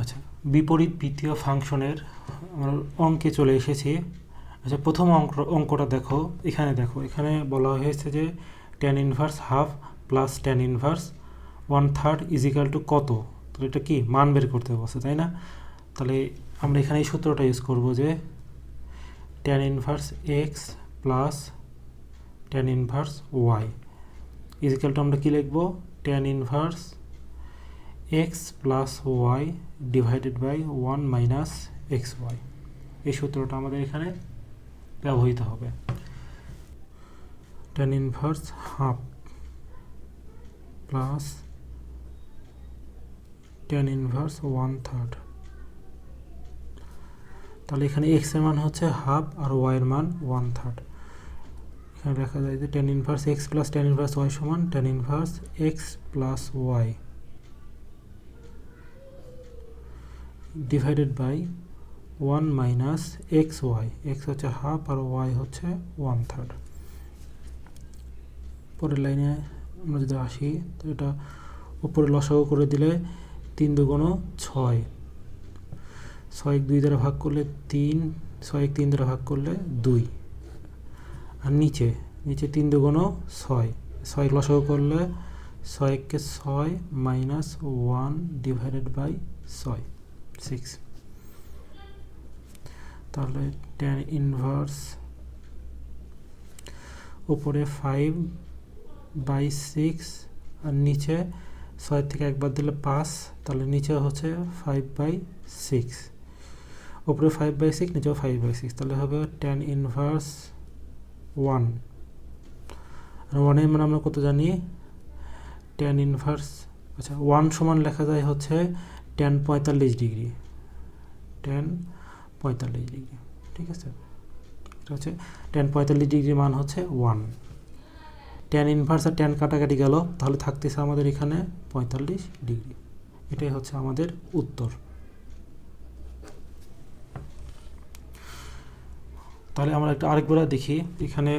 আচ্ছা বিপরীত বৃত্তীয় ফাংশনের আমরা অঙ্কে চলে এসেছি। আচ্ছা প্রথম অঙ্ক, অঙ্কটা দেখো, এখানে দেখো, এখানে বলা হয়েছে যে tan inverse half plus tan inverse one third equal to কত? তাহলে এটা কি? মান বের করতে বলছে তাই না? তাহলে আমরা এখানে এই সূত্রটা ইউজ করব যে tan inverse X plus tan inverse Y equal to আমরা কী লিখব? Tan inverse X plus Y divided by one minus X Y এই সূত্রটা আমাদের এখানে ব্যবহৃত হবে। Tan inverse half plus tan inverse one third তাহলে এখানে এক্সের মান হচ্ছে হাফ আর ওয়াই এর মান ওয়ান থার্ড এখানে দেখা যায় যে tan inverse X plus tan inverse Y সমান tan inverse X plus Y divided by one minus X Y X হচ্ছে হাফ আর ওয়াই হচ্ছে ওয়ান থার্ড পরের লাইনে আমরা যদি আসি, তো এটা উপরে লসাগু করে দিলে তিন দুগুণ ছয়। ছয় দুই দ্বারা ভাগ করলে তিন, ছয় এক তিন দ্বারা ভাগ করলে দুই। আর নিচে নিচে তিন দুগুণ ছয়। ছয় লসাগু করলে ছয়কে ছয় মাইনাস ওয়ান ডিভাইডেড বাই ছয়। সিক্স তাহলে টেন ইনভার্স উপরে ফাইভ বাই সিক্স আর নিচে ছয় থেকে একবার দিলে পাঁচ, তাহলে নিচে হচ্ছে ফাইভ বাই সিক্স উপরে ফাইভ বাই সিক্স নিচেও ফাইভ বাই সিক্স তাহলে হবে টেন ইনভার্স ওয়ান আর ওয়ানের মানে আমরা কত জানি? টেন ইনভার্স আচ্ছা ওয়ান সমান লেখা যায় হচ্ছে টেন পঁয়তাল্লিশ ডিগ্রি টেন পঁয়তাল্লিশ ডিগ্রি, ঠিক আছে? এটা হচ্ছে টেন পঁয়তাল্লিশ ডিগ্রি মান হচ্ছে ওয়ান টেন ইনভার্স আর টেন কাটাকাটি গেল, তাহলে থাকতেছে আমাদের এখানে পঁয়তাল্লিশ ডিগ্রি। এটাই হচ্ছে আমাদের উত্তর। তাহলে আমরা একটা আরেকবার দেখি, এখানে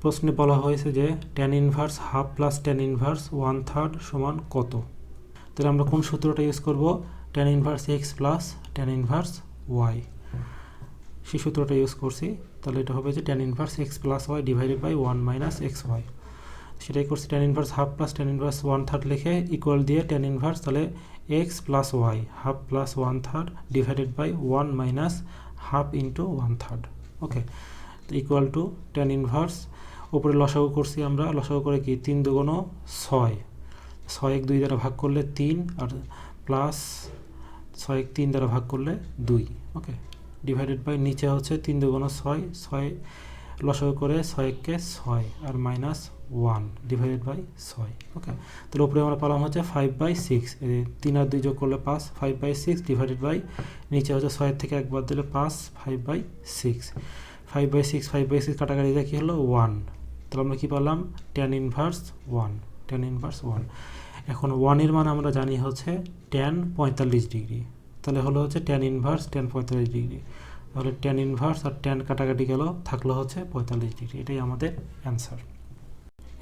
প্রশ্নে বলা হয়েছে যে tan inverse half plus tan inverse one third সমান কত? তাহলে আমরা কোন সূত্রটা ইউজ করব? Tan inverse X plus tan inverse Y সেই সূত্রটা ইউজ করছি। তাহলে এটা হবে যে tan inverse X plus Y divided by one minus X Y সেটাই করছি tan inverse half plus tan inverse one third লিখে ইকুয়াল দিয়ে টেন ইনভার্স তাহলে X plus Y half plus one third divided by one minus half into one third okay equal to tan inverse উপরে লসাগু করছি আমরা। লসাগু করে কি? তিন দুগুণ ছয়। ছয় এক দুই দ্বারা ভাগ করলে তিন আর প্লাস ছয় এক তিন দ্বারা ভাগ করলে দুই ওকে ডিভাইডেড বাই নিচে হচ্ছে তিন দুগুণ ছয় ছয় লসাগু করে ছয় এককে ছয় আর মাইনাস ওয়ান ডিভাইডেড বাই ছয় ওকে তাহলে উপরে আমরা পেলাম হচ্ছে ফাইভ বাই সিক্স তিন আর দুই যোগ করলে পাঁচ five by six divided by নিচে হচ্ছে ছয়ের থেকে একবার দিলে পাঁচ five by six five by six five by six কাটাকাটিতে কী হলো? ওয়ান তাহলে আমরা কী পেলাম? Tan inverse one tan inverse one এখন ওয়ানের মান আমরা জানি হচ্ছে টেন পঁয়তাল্লিশ ডিগ্রি। তাহলে হলো হচ্ছে টেন ইনভার্স টেন পঁয়তাল্লিশ ডিগ্রি। তাহলে টেন ইনভার্স আর টেন কাটাকাটি গেল, থাকল হচ্ছে পঁয়তাল্লিশ ডিগ্রি। এটাই আমাদের অ্যান্সার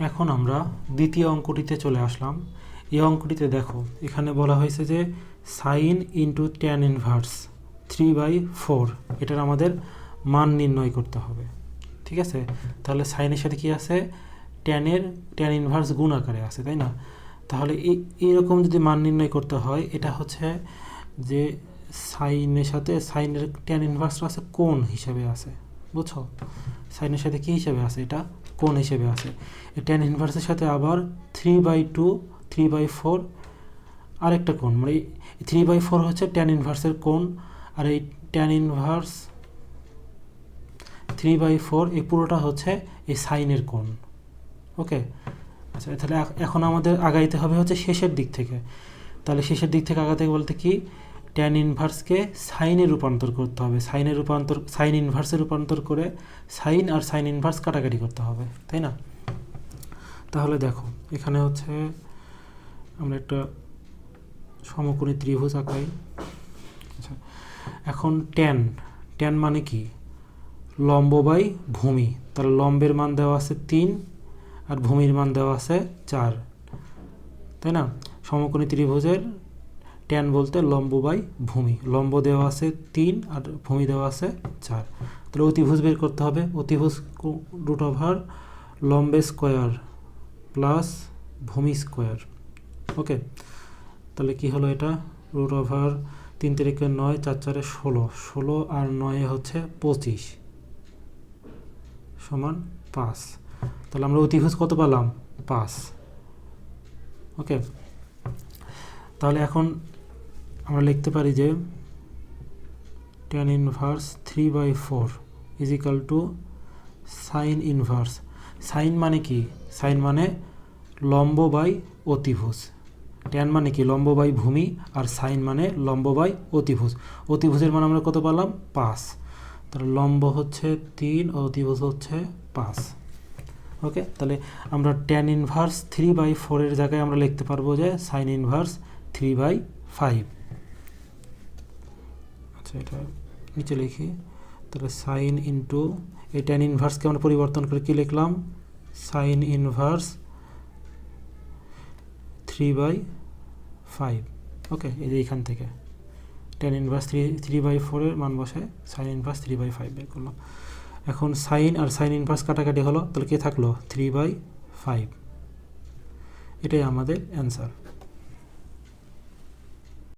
এখন আমরা দ্বিতীয় অঙ্কটিতে চলে আসলাম। এই অঙ্কটিতে দেখো, এখানে বলা হয়েছে যে sine into tan inverse three by four এটার আমাদের মান নির্ণয় করতে হবে। ঠিক আছে? তাহলে সাইনের সাথে কি আছে? টেনের টেন ইনভার্স গুণ আকারে আছে, তাই না? তাহলে এই এইরকম যদি মান নির্ণয় করতে হয়, এটা হচ্ছে যে সাইনের সাথে, সাইনের টেন ইনভার্সটা আছে কোন হিসেবে আছে, বুঝছ? সাইনের সাথে কী হিসেবে আছে এটা? কোন হিসেবে আছে। এই টেন ইনভার্সের সাথে আবার three by two three by four আরেকটা কোণ মানে থ্রি বাই ফোর হচ্ছে টেন ইনভার্সের কোণ, আর এই tan inverse three by four এই পুরোটা হচ্ছে এই সাইনের কোণ। ওকে? আচ্ছা তাহলে এখন আমাদের আগাইতে হবে হচ্ছে শেষের দিক থেকে। তাহলে শেষের দিক থেকে আগাতে বলতে কি? ট্যান ইনভার্সকে সাইনে রূপান্তর করতে হবে। সাইনে রূপান্তর সাইন ইনভার্সে রূপান্তর করে সাইন আর সাইন ইনভার্স কাটাকাটি করতে হবে, তাই না? তাহলে দেখো, এখানে হচ্ছে আমরা একটা সমকোণী ত্রিভুজ আঁকাই। আচ্ছা এখন ট্যান ট্যান মানে কি? লম্ব বাই ভূমি। তাহলে লম্বের মান দেওয়া আছে তিন আর ভূমির মান দেওয়া আছে চার। তাই না? সমকোণী ত্রিভুজের ট্যান বলতে লম্ব বাই ভূমি। লম্ব দেওয়া আছে তিন আর ভূমি দেওয়া আছে চার। তাহলে অতিভুজ বের করতে হবে। অতিভুজ রুট ওভার লম্বে স্কোয়ার প্লাস ভূমি স্কোয়ার ওকে তাহলে কি হলো এটা? রুট ওভার তিন তারিখে নয়, চার চারে ষোলো। ষোলো আর নয়ে হচ্ছে পঁচিশ। সমান পাঁচ। তাহলে আমরা অতিভুজ কত পেলাম? পাঁচ। ওকে। তাহলে এখন আমরা লিখতে পারি যে tan inverse three by four is equal to sine inverse sine মানে কি? সাইন মানে লম্ব বাই অতিভুজ। ট্যান মানে কি? লম্ব বাই ভূমি আর সাইন মানে লম্ব বাই অতিভুজ। অতিভুজের মানে আমরা কত পেলাম? পাঁচ। তাহলে লম্ব হচ্ছে তিন অতিভুজ হচ্ছে পাঁচ। ওকে তাহলে আমরা ট্যান ইনভার্স থ্রি বাই ফোরের জায়গায় আমরা লিখতে পারব যে sine inverse three by five আচ্ছা এটা নিচে লিখি। তাহলে সাইন ইন্টু এই ট্যান ইনভার্সকে আমরা পরিবর্তন করে কী লিখলাম? Sine inverse three by five okay এই যে এখান থেকে। Tan inverse three three by ফোরের মান বসে sine inverse three by five বের করলাম। এখন সাইন আর সাইন ইনভার্স কাটাকাটি হলো, তাহলে কী থাকল? থ্রি বাই ফাইভ এটাই আমাদের অ্যান্সার